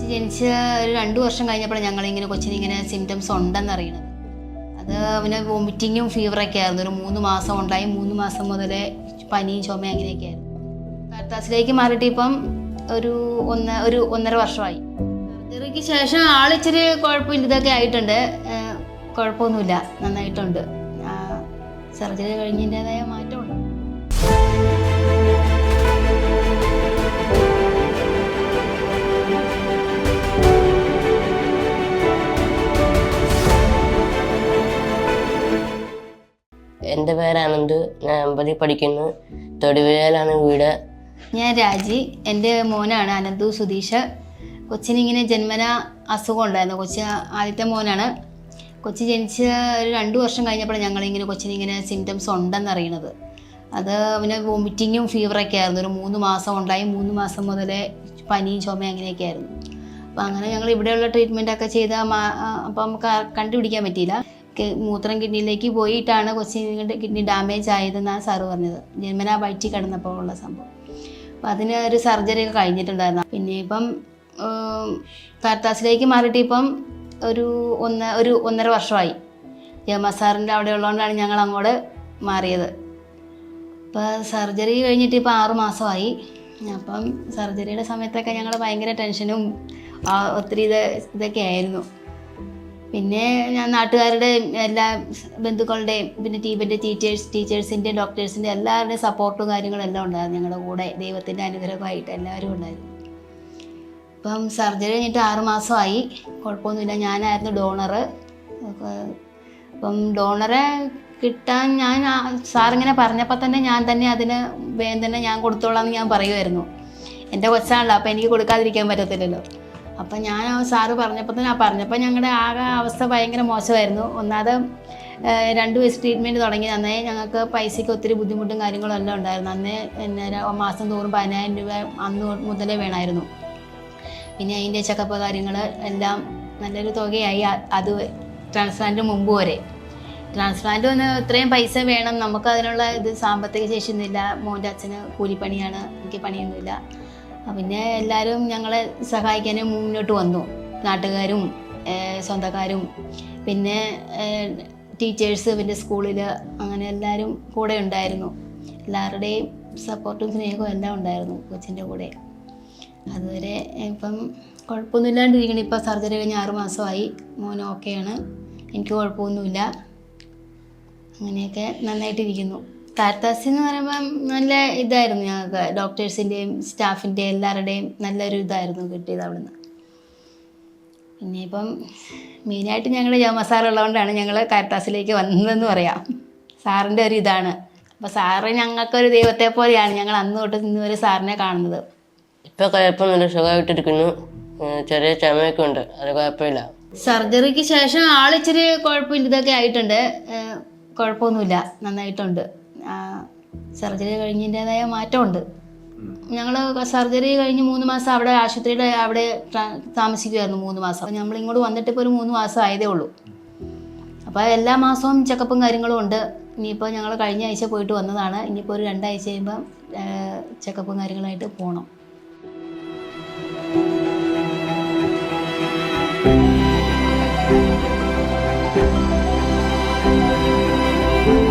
ജനിച്ച് ഒരു രണ്ട് വർഷം കഴിഞ്ഞപ്പോഴാണ് ഞങ്ങളിങ്ങനെ കൊച്ചിനിങ്ങനെ സിംറ്റംസ് ഉണ്ടെന്ന് അറിയണത് അത് പിന്നെ വോമിറ്റിങ്ങും ഫീവറൊക്കെ ആയിരുന്നു. ഒരു മൂന്ന് മാസം ഉണ്ടായി. മൂന്ന് മാസം മുതലേ പനിയും ചുമ അങ്ങനെയൊക്കെ ആയിരുന്നു. കാർത്താസിലേക്ക് മാറിയിട്ട് ഇപ്പം ഒരു ഒന്ന് ഒരു ഒന്നര വർഷമായി. സർജറിക്ക് ശേഷം ആളിച്ചിരി കുഴപ്പമില്ല. ഇതൊക്കെ ആയിട്ടുണ്ട്. കുഴപ്പമൊന്നുമില്ല. നന്നായിട്ടുണ്ട്. സർജറി കഴിഞ്ഞതിന്റെതായ മാറ്റമുണ്ട്. എന്റെ പേര് ഞാൻ അമ്പതി പഠിക്കുന്നു. തൊടുപുഴയിലാണ് വീട്. ഞാൻ രാജി. എന്റെ മോനാണ് അനന്തു സുധീഷ്. കൊച്ചിനിങ്ങനെ ജന്മന അസുഖം ഉണ്ടായിരുന്നു. കൊച്ചി ആദ്യത്തെ മോനാണ്. കൊച്ചി ജനിച്ച് ഒരു രണ്ട് വർഷം കഴിഞ്ഞപ്പോഴാണ് ഞങ്ങളിങ്ങനെ കൊച്ചിനിങ്ങനെ സിംറ്റംസ് ഉണ്ടെന്ന് അറിയണത്. അത് പിന്നെ വോമിറ്റിങ്ങും ഫീവറൊക്കെ ആയിരുന്നു. ഒരു മൂന്ന് മാസം ഉണ്ടായി. മൂന്ന് മാസം മുതലേ പനിയും ചുമ അങ്ങനെയൊക്കെ ആയിരുന്നു. അപ്പം അങ്ങനെ ഞങ്ങൾ ഇവിടെയുള്ള ട്രീറ്റ്മെന്റൊക്കെ ചെയ്ത് അപ്പം നമുക്ക് കണ്ടുപിടിക്കാൻ പറ്റിയില്ല. മൂത്രം കിഡ്നിയിലേക്ക് പോയിട്ടാണ് കൊച്ചിന്റെ കിഡ്നി ഡാമേജ് ആയതെന്നാണ് സാറ് പറഞ്ഞത്. ജന്മനാ വയറ്റി കിടന്നപ്പോൾ ഉള്ള സംഭവം. അപ്പം അതിന് ഒരു സർജറി ഒക്കെ കഴിഞ്ഞിട്ടുണ്ടായിരുന്നു. പിന്നെ ഇപ്പം കാർത്താസിലേക്ക് മാറിയിട്ട് ഇപ്പം ഒരു ഒന്ന് ഒരു ഒന്നര വർഷമായി. ജമ സാറിന്റെ അവിടെ ഉള്ളതുകൊണ്ടാണ് ഞങ്ങൾ അങ്ങോട്ട് മാറിയത്. ഇപ്പോൾ സർജറി കഴിഞ്ഞിട്ട് ഇപ്പോൾ ആറു മാസമായി. അപ്പം സർജറിയുടെ സമയത്തൊക്കെ ഞങ്ങൾ ഭയങ്കര ടെൻഷനും ഒത്തിരി ഇത് ഇതൊക്കെ ആയിരുന്നു. പിന്നെ ഞാൻ നാട്ടുകാരുടെ എല്ലാ ബന്ധുക്കളുടെയും പിന്നെ ടീമിന്റെ ടീച്ചേഴ്സ് ടീച്ചേഴ്സിന്റെ ഡോക്ടേഴ്സിന്റെ എല്ലാവരുടെയും സപ്പോർട്ടും കാര്യങ്ങളും എല്ലാം ഉണ്ടായിരുന്നു. ഞങ്ങളുടെ കൂടെ ദൈവത്തിന്റെ അനുഗ്രഹമായിട്ട് എല്ലാവരും ഉണ്ടായിരുന്നു. ഇപ്പം സർജറി കഴിഞ്ഞിട്ട് ആറുമാസമായി കുഴപ്പമൊന്നുമില്ല. ഞാനായിരുന്നു ഡോണറ് അപ്പം ഡോണറെ കിട്ടാൻ ഞാൻ സാറിങ്ങനെ പറഞ്ഞപ്പോൾ തന്നെ ഞാൻ തന്നെ അതിന് തന്നെ ഞാൻ കൊടുത്തോളാം എന്ന് ഞാൻ പറയുമായിരുന്നു. എന്റെ കൊച്ചാണല്ലോ അപ്പോൾ എനിക്ക് കൊടുക്കാതിരിക്കാൻ പറ്റത്തില്ലല്ലോ. അപ്പം ഞാൻ സാറ് പറഞ്ഞപ്പോൾ തന്നെ ആ പറഞ്ഞപ്പോൾ ഞങ്ങളുടെ ആകെ അവസ്ഥ ഭയങ്കര മോശമായിരുന്നു. ഒന്നാമത് രണ്ട് വയസ്സ് ട്രീറ്റ്മെന്റ് തുടങ്ങി. അന്നേ ഞങ്ങൾക്ക് പൈസയ്ക്ക് ഒത്തിരി ബുദ്ധിമുട്ടും കാര്യങ്ങളും എല്ലാം ഉണ്ടായിരുന്നു. അന്നേ പിന്നെ മാസം തോറും പതിനായിരം രൂപ അന്ന് മുതലേ വേണമായിരുന്നു. പിന്നെ അതിന്റെ ചെക്കപ്പ് കാര്യങ്ങൾ എല്ലാം നല്ലൊരു തുകയായി. അത് ട്രാൻസ്പ്ലാന്റ് മുമ്പ് വരെ. ട്രാൻസ്പ്ലാന്റ് ഒന്ന് ഇത്രയും പൈസ വേണം. നമുക്ക് അതിനുള്ള ഇത് സാമ്പത്തിക ശേഷി ഒന്നുമില്ല മോന്റെ അച്ഛന് കൂലിപ്പണിയാണ്. എനിക്ക് പണിയൊന്നുമില്ല. പിന്നെ എല്ലാവരും ഞങ്ങളെ സഹായിക്കാൻ മുന്നോട്ട് വന്നു. നാട്ടുകാരും സ്വന്തക്കാരും പിന്നെ ടീച്ചേഴ്സ് പിന്നെ സ്കൂളിൽ അങ്ങനെ എല്ലാവരും കൂടെ ഉണ്ടായിരുന്നു. എല്ലാവരുടെയും സപ്പോർട്ടും സ്നേഹവും എല്ലാം ഉണ്ടായിരുന്നു കൊച്ചിന്റെ കൂടെ. അതുവരെ ഇപ്പം കുഴപ്പമൊന്നുമില്ലാണ്ടിരിക്കണം. ഇപ്പം സർജറി കഴിഞ്ഞ് ആറ് മാസമായി. മോൻ ഓക്കെയാണ്. എനിക്ക് കുഴപ്പമൊന്നുമില്ല. അങ്ങനെയൊക്കെ നന്നായിട്ടിരിക്കുന്നു. കാർത്താസി എന്ന് പറയുമ്പം നല്ല ഇതായിരുന്നു ഞങ്ങൾക്ക് ഡോക്ടേഴ്സിന്റെയും സ്റ്റാഫിന്റെയും എല്ലാവരുടെയും നല്ലൊരു ഇതായിരുന്നു കിട്ടിയത് അവിടുന്ന്. പിന്നെ ഇപ്പം മെയിനായിട്ട് ഞങ്ങൾ ജോമ സാർ ഉള്ളതുകൊണ്ടാണ് ഞങ്ങൾ കാർത്താസിലേക്ക് വന്നതെന്ന് പറയാം. സാറിന്റെ ഒരു ഇതാണ്. അപ്പോൾ സാറ് ഞങ്ങൾക്കൊരു ദൈവത്തെ പോലെയാണ്. ഞങ്ങൾ അന്ന് തൊട്ട് ഇന്ന് വരെ സാറിനെ കാണുന്നത്. ഇപ്പോൾ കുഴപ്പമൊന്നുമില്ല സുഖമായിട്ടിരിക്കുന്നു. ചെറിയ ചുമയൊക്കെ ഉണ്ട് അത് കുഴപ്പമില്ല. സർജറിക്ക് ശേഷം ആളിച്ചിരി കുഴപ്പമില്ല. ഇതൊക്കെ ആയിട്ടുണ്ട്. കുഴപ്പമൊന്നുമില്ല. നന്നായിട്ടുണ്ട്. സർജറി കഴിഞ്ഞതിന്റെതായ മാറ്റമുണ്ട്. ഞങ്ങൾ സർജറി കഴിഞ്ഞ് മൂന്ന് മാസം അവിടെ ആശുപത്രിയുടെ അവിടെ താമസിക്കുമായിരുന്നു മൂന്ന് മാസം. നമ്മൾ ഇങ്ങോട്ട് വന്നിട്ട് ഇപ്പോൾ ഒരു മൂന്ന് മാസം ആയതേ ഉള്ളൂ. അപ്പോൾ എല്ലാ മാസവും ചെക്കപ്പും കാര്യങ്ങളും ഉണ്ട്. ഇനിയിപ്പോൾ ഞങ്ങൾ കഴിഞ്ഞ ആഴ്ച പോയിട്ട് വന്നതാണ്. ഇനിയിപ്പോൾ ഒരു രണ്ടാഴ്ച കഴിയുമ്പം ചെക്കപ്പും കാര്യങ്ങളായിട്ട് പോകണം